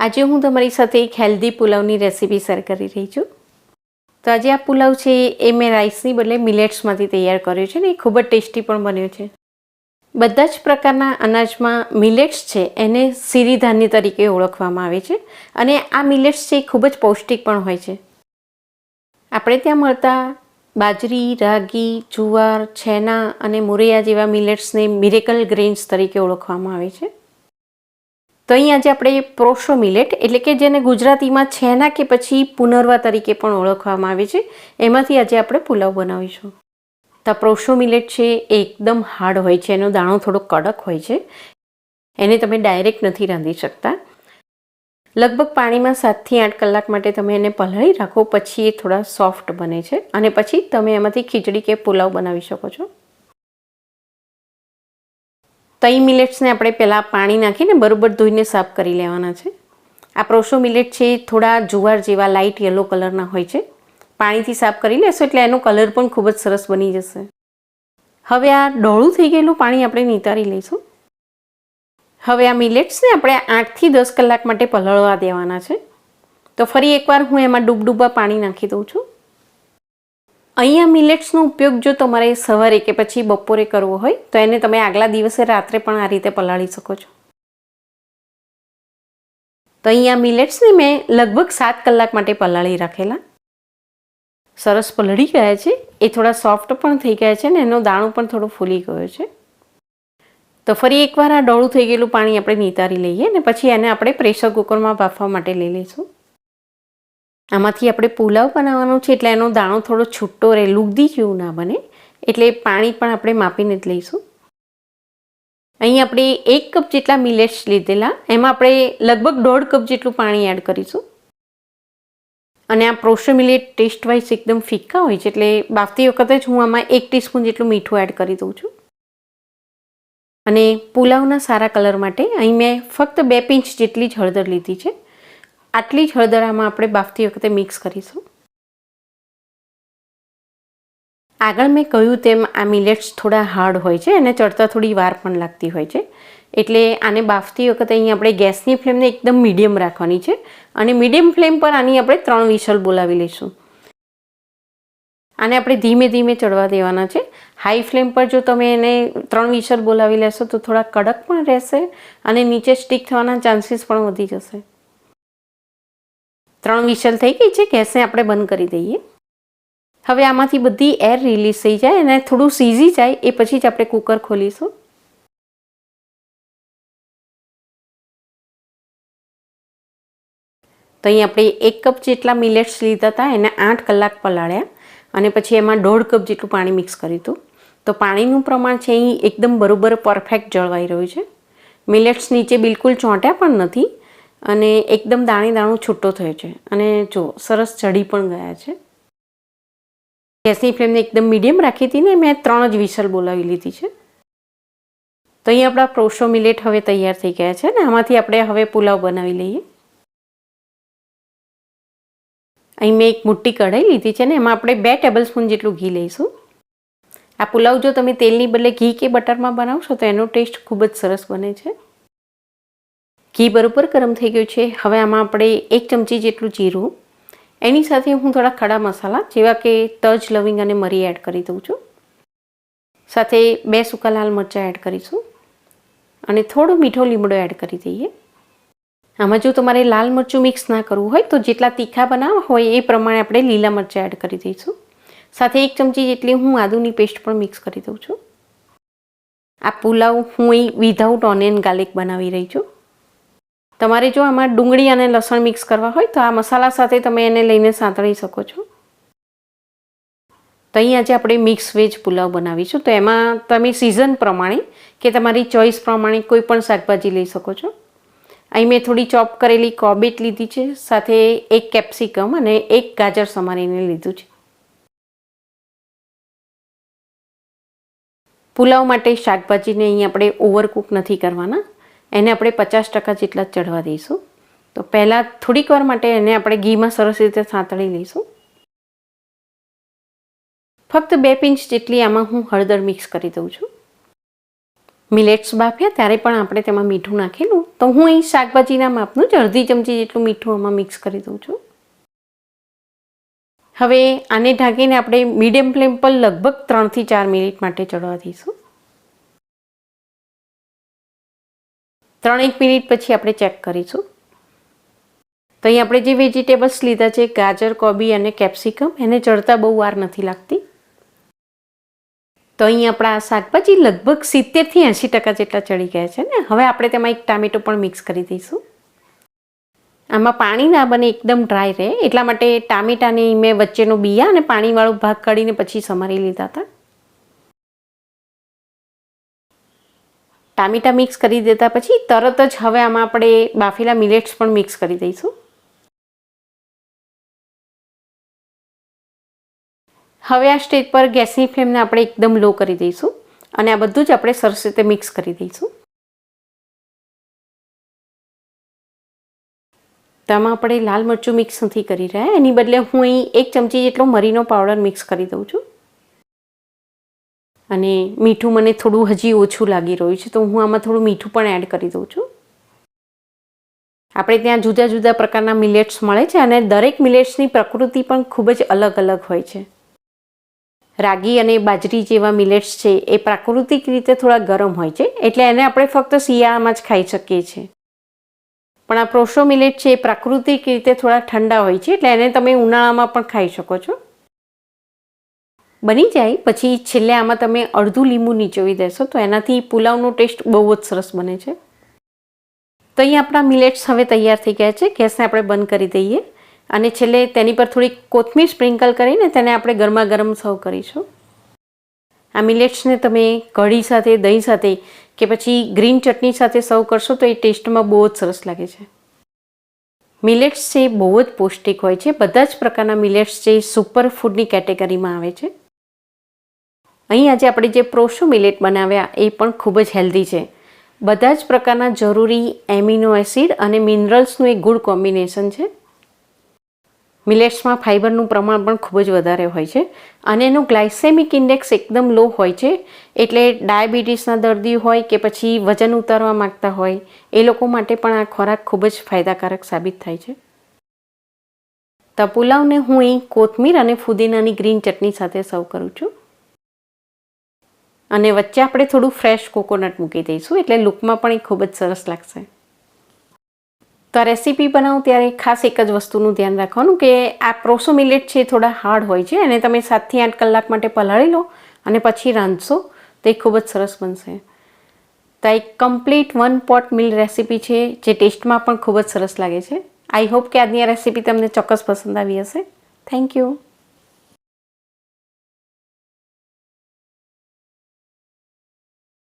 આજે હું તમારી સાથે એક હેલ્ધી પુલાવની રેસીપી શેર કરી રહી છું. તો આજે આ પુલાવ છે એ મેં રાઈસની બદલે મિલેટ્સમાંથી તૈયાર કર્યો છે ને એ ખૂબ જ ટેસ્ટી પણ બન્યો છે. બધા જ પ્રકારના અનાજમાં મિલેટ્સ છે એને સિરીધાન્ય તરીકે ઓળખવામાં આવે છે અને આ મિલેટ્સ છે એ ખૂબ જ પૌષ્ટિક પણ હોય છે. આપણે ત્યાં મળતા બાજરી, રાગી, જુવાર, છેના અને મુરૈયા જેવા મિલેટ્સને મિરેકલ ગ્રેન્સ તરીકે ઓળખવામાં આવે છે. તો અહીં આજે આપણે પ્રોશો મિલેટ એટલે કે જેને ગુજરાતીમાં છેના કે પછી પુનર્વા તરીકે પણ ઓળખવામાં આવે છે, એમાંથી આજે આપણે પુલાવ બનાવીશું. તો પ્રોશો મિલેટ છે, એકદમ હાર્ડ હોય છે, એનો દાણો થોડો કડક હોય છે, એને તમે ડાયરેક્ટ નથી રાંધી શકતા. લગભગ પાણીમાં સાતથી આઠ કલાક માટે તમે એને પલાળી રાખો, પછી એ થોડા સોફ્ટ બને છે અને પછી તમે એમાંથી ખીચડી કે પુલાવ બનાવી શકો છો. તઈ મિલેટ્સને આપણે પહેલાં પાણી નાખીને બરોબર ધોઈને સાફ કરી લેવાના છે. આ પ્રોશો મિલેટ છે થોડા જુવાર જેવા લાઇટ યલો કલરના હોય છે. પાણીથી સાફ કરી લેશો એટલે એનો કલર પણ ખૂબ જ સરસ બની જશે. હવે આ ડોળું થઈ ગયેલું પાણી આપણે નિતારી લઈશું. હવે આ મિલેટ્સને આપણે આઠથી દસ કલાક માટે પલળવા દેવાના છે. તો ફરી એકવાર હું એમાં ડૂબડૂબા પાણી નાખી દઉં છું. અહીંયા મિલેટ્સનો ઉપયોગ જો તમારે સવારે કે પછી બપોરે કરવો હોય, તો એને તમે આગલા દિવસે રાત્રે પણ આ રીતે પલાળી શકો છો. તો અહીંયા મિલેટ્સને મેં લગભગ સાત કલાક માટે પલાળી રાખેલા. સરસ પલળી ગયા છે. એ થોડા સોફ્ટ પણ થઈ ગયા છે ને એનો દાણો પણ થોડો ફૂલી ગયો છે. તો ફરી એકવાર આ ડોળું થઈ ગયેલું પાણી આપણે નિતારી લઈએ ને પછી એને આપણે પ્રેશર કુકરમાં બાફવા માટે લઈ લઈશું. આમાંથી આપણે પુલાવ બનાવવાનો છે એટલે એનો દાણો થોડો છૂટો રહે, લુગદી જેવું ના બને. એટલે પાણી પણ આપણે માપીને જ લઈશું. અહીં આપણે એક કપ જેટલા મિલેટ્સ લીધેલા, એમાં આપણે લગભગ દોઢ કપ જેટલું પાણી એડ કરીશું. અને આ પ્રોસો મિલેટ ટેસ્ટ વાઇઝ એકદમ ફિક્કા હોય છે, એટલે બાફતી વખતે જ હું આમાં એક ટીસ્પૂન જેટલું મીઠું એડ કરી દઉં છું. અને પુલાવના સારા કલર માટે અહીં મેં ફક્ત બે પિંચ જેટલી જ હળદર લીધી છે. આટલી જ હળદર આમાં આપણે બાફતી વખતે મિક્સ કરીશું. આગળ મેં કહ્યું તેમ આ મિલેટ્સ થોડા હાર્ડ હોય છે અને ચડતા થોડી વાર પણ લાગતી હોય છે. એટલે આને બાફતી વખતે અહીં આપણે ગેસની ફ્લેમને એકદમ મીડિયમ રાખવાની છે અને મીડિયમ ફ્લેમ પર આની આપણે ત્રણ વિસલ બોલાવી લઈશું. આને આપણે ધીમે ધીમે ચડવા દેવાના છે. હાઈ ફ્લેમ પર જો તમે એને ત્રણ વિસલ બોલાવી લેશો તો થોડા કડક પણ રહેશે અને નીચે સ્ટીક થવાના ચાન્સીસ પણ વધી જશે. ત્રણ વિશલ થઈ ગઈ છે, ગેસને આપણે બંધ કરી દઈએ. હવે આમાંથી બધી એર રિલીઝ થઈ જાય અને થોડું સીઝી જાય, એ પછી જ આપણે કુકર ખોલીશું. તો અહીં આપણે એક કપ જેટલા મિલેટ્સ લીધા હતા, એને આઠ કલાક પલાળ્યા અને પછી એમાં દોઢ કપ જેટલું પાણી મિક્સ કર્યું હતું. તો પાણીનું પ્રમાણ છે, અહીં એકદમ બરોબર પરફેક્ટ જળવાઈ રહ્યું છે. મિલેટ્સ નીચે બિલકુલ ચોંટ્યા પણ નથી. અને એકદમ દાણે દાણું છૂટો થયો છે. અને જો, સરસ ચડી પણ ગયા છે. ગેસની ફ્લેમને એકદમ મીડિયમ રાખી હતી ને, મેં ત્રણ જ વિસલ બોલાવી લીધી છે. તો અહીં આપણા પ્રોશો મિલેટ હવે તૈયાર થઈ ગયા છે ને, આમાંથી આપણે હવે પુલાવ બનાવી લઈએ. અહીં મેં એક મોટી કઢાઈ લીધી છે ને, એમાં આપણે બે ટેબલ સ્પૂન જેટલું ઘી લઈશું. આ પુલાવ જો તમે તેલની બદલે ઘી કે બટરમાં બનાવશો, તો એનો ટેસ્ટ ખૂબ જ સરસ બને છે. ઘી બરોબર ગરમ થઈ ગયું છે. હવે આમાં આપણે એક ચમચી જેટલું જીરું, એની સાથે હું થોડા ખડા મસાલા, જેવા કે તજ, લવિંગ અને મરી એડ કરી દઉં છું. સાથે બે સૂકા લાલ મરચાં એડ કરીશું અને થોડો મીઠો લીમડો એડ કરી દઈએ. આમાં જો તમારે લાલ મરચું મિક્સ ના કરવું હોય તો જેટલા તીખા બનાવવા હોય એ પ્રમાણે આપણે લીલા મરચાં એડ કરી દઈશું. સાથે એક ચમચી જેટલી હું આદુની પેસ્ટ પણ મિક્સ કરી દઉં છું. આ પુલાવ હું અહીં વિધાઉટ ઓનિયન ગાર્લિક બનાવી રહી છું. તમારે જો આમાં ડુંગળી અને લસણ મિક્સ કરવા હોય, તો આ મસાલા સાથે તમે એને લઈને સાંતળી શકો છો. તો અહીં આજે આપણે મિક્સ વેજ પુલાવ બનાવીશું. તો એમાં તમે સિઝન પ્રમાણે કે તમારી ચોઈસ પ્રમાણે કોઈ પણ શાકભાજી લઈ શકો છો. અહીં મેં થોડી ચોપ કરેલી કોબેટ લીધી છે, સાથે એક કેપ્સિકમ અને એક ગાજર સમારીને લીધું છે. પુલાવ માટે શાકભાજીને અહીં આપણે ઓવરકુક નથી કરવાના. એને આપણે પચાસ ટકા જેટલા ચડવા દઈશું. તો પહેલાં થોડીક વાર માટે એને આપણે ઘીમાં સરસ રીતે સાંતળી લઈશું. ફક્ત બે પિંચ જેટલી આમાં હું હળદર મિક્સ કરી દઉં છું. મિલેટ્સ બાફ્યા, ત્યારે પણ આપણે તેમાં મીઠું નાખેલું. તો હું અહીં શાકભાજીના માપનું જ અડધી ચમચી જેટલું મીઠું આમાં મિક્સ કરી દઉં છું. હવે આને ઢાંકીને આપણે મીડિયમ ફ્લેમ પર લગભગ ત્રણથી ચાર મિનિટ માટે ચડવા દઈશું. ત્રણેક મિનિટ પછી આપણે ચેક કરીશું. તો અહીં આપણે જે વેજીટેબલ્સ લીધા છે, ગાજર, કોબી અને કેપ્સિકમ, એને ચડતા બહુ વાર નથી લાગતી. તો અહીં આપણા શાકભાજી લગભગ સિત્તેરથી એંશી ટકા જેટલા ચડી ગયા છે ને. હવે આપણે તેમાં એક ટામેટો પણ મિક્સ કરી દઈશું. આમાં પાણી ના બને, એકદમ ડ્રાય રહે. એટલા માટે ટામેટાની મેં વચ્ચેનો બિયા અને પાણીવાળો ભાગ કાઢીને પછી સમારી લીધા હતા. ટામેટા મિક્સ કરી દેતા પછી તરત જ હવે આમાં આપણે બાફેલા મિલેટ્સ પણ મિક્સ કરી દઈશું. હવે આ સ્ટેજ પર ગેસની ફ્લેમને આપણે એકદમ લો કરી દઈશું અને આ બધું જ આપણે સરસ રીતે મિક્સ કરી દઈશું. તેમાં આપણે લાલ મરચું મિક્સ નથી કરી રહ્યા. એની બદલે હું અહીં એક ચમચી જેટલો મરીનો પાવડર મિક્સ કરી દઉં છું. અને મીઠું મને થોડું હજી ઓછું લાગી રહ્યું છે, તો હું આમાં થોડું મીઠું પણ એડ કરી દઉં છું. આપણે ત્યાં જુદા જુદા પ્રકારના મિલેટ્સ મળે છે અને દરેક મિલેટ્સની પ્રકૃતિ પણ ખૂબ જ અલગ અલગ હોય છે. રાગી અને બાજરી જેવા મિલેટ્સ છે, એ પ્રાકૃતિક રીતે થોડા ગરમ હોય છે, એટલે એને આપણે ફક્ત શિયાળામાં જ ખાઈ શકીએ છીએ. પણ આ પ્રોશો મિલેટ છે, એ પ્રાકૃતિક રીતે થોડા ઠંડા હોય છે, એટલે એને તમે ઉનાળામાં પણ ખાઈ શકો છો. બની જાય, પછી છેલ્લે આમાં તમે અડધું લીંબુ નીચોવી દેશો તો એનાથી પુલાવનો ટેસ્ટ બહુ જ સરસ બને છે. તો અહીં આપણા મિલેટ્સ હવે તૈયાર થઈ ગયા છે, ગેસને આપણે બંધ કરી દઈએ અને છેલ્લે તેની પર થોડી કોથમીર સ્પ્રિંકલ કરીને તેને આપણે ગરમા ગરમ સર્વ કરીશું. આ મિલેટ્સને તમે કઢી સાથે, દહીં સાથે કે પછી ગ્રીન ચટણી સાથે સર્વ કરશો તો એ ટેસ્ટમાં બહુ જ સરસ લાગે છે. મિલેટ્સ છે બહુ જ પૌષ્ટિક હોય છે, બધા જ પ્રકારના મિલેટ્સ છે સુપર ફૂડની કેટેગરીમાં આવે છે. અહીં આજે આપણે જે પ્રોશો મિલેટ બનાવ્યા, એ પણ ખૂબ જ હેલ્ધી છે. બધા જ પ્રકારના જરૂરી એમિનો એસિડ અને મિનરલ્સનું એક ગુડ કોમ્બિનેશન છે. મિલેટ્સમાં ફાઇબરનું પ્રમાણ પણ ખૂબ જ વધારે હોય છે અને એનું ગ્લાયસેમિક ઇન્ડેક્સ એકદમ લો હોય છે. એટલે ડાયાબિટીસના દર્દી હોય કે પછી વજન ઉતારવા માગતા હોય, એ લોકો માટે પણ આ ખોરાક ખૂબ જ ફાયદાકારક સાબિત થાય છે. તપુલાવને હું અહીં કોથમીર અને ફુદીનાની ગ્રીન ચટણી સાથે સર્વ કરું છું. અને વચ્ચે આપણે થોડું ફ્રેશ કોકોનટ મૂકી દઈશું, એટલે લુકમાં પણ એ ખૂબ જ સરસ લાગશે. તો આ રેસીપી બનાવું ત્યારે ખાસ એક જ વસ્તુનું ધ્યાન રાખવાનું કે આ પ્રોસો મિલેટ છે થોડા હાર્ડ હોય છે અને તમે સાતથી આઠ કલાક માટે પલાળી લો અને પછી રાંધશો, તો એ ખૂબ જ સરસ બનશે. તો આ એક complete one pot meal recipe છે, જે ટેસ્ટમાં પણ ખૂબ જ સરસ લાગે છે. આઈ હોપ કે આજની આ રેસીપી તમને ચોક્કસ પસંદ આવી હશે. Thank you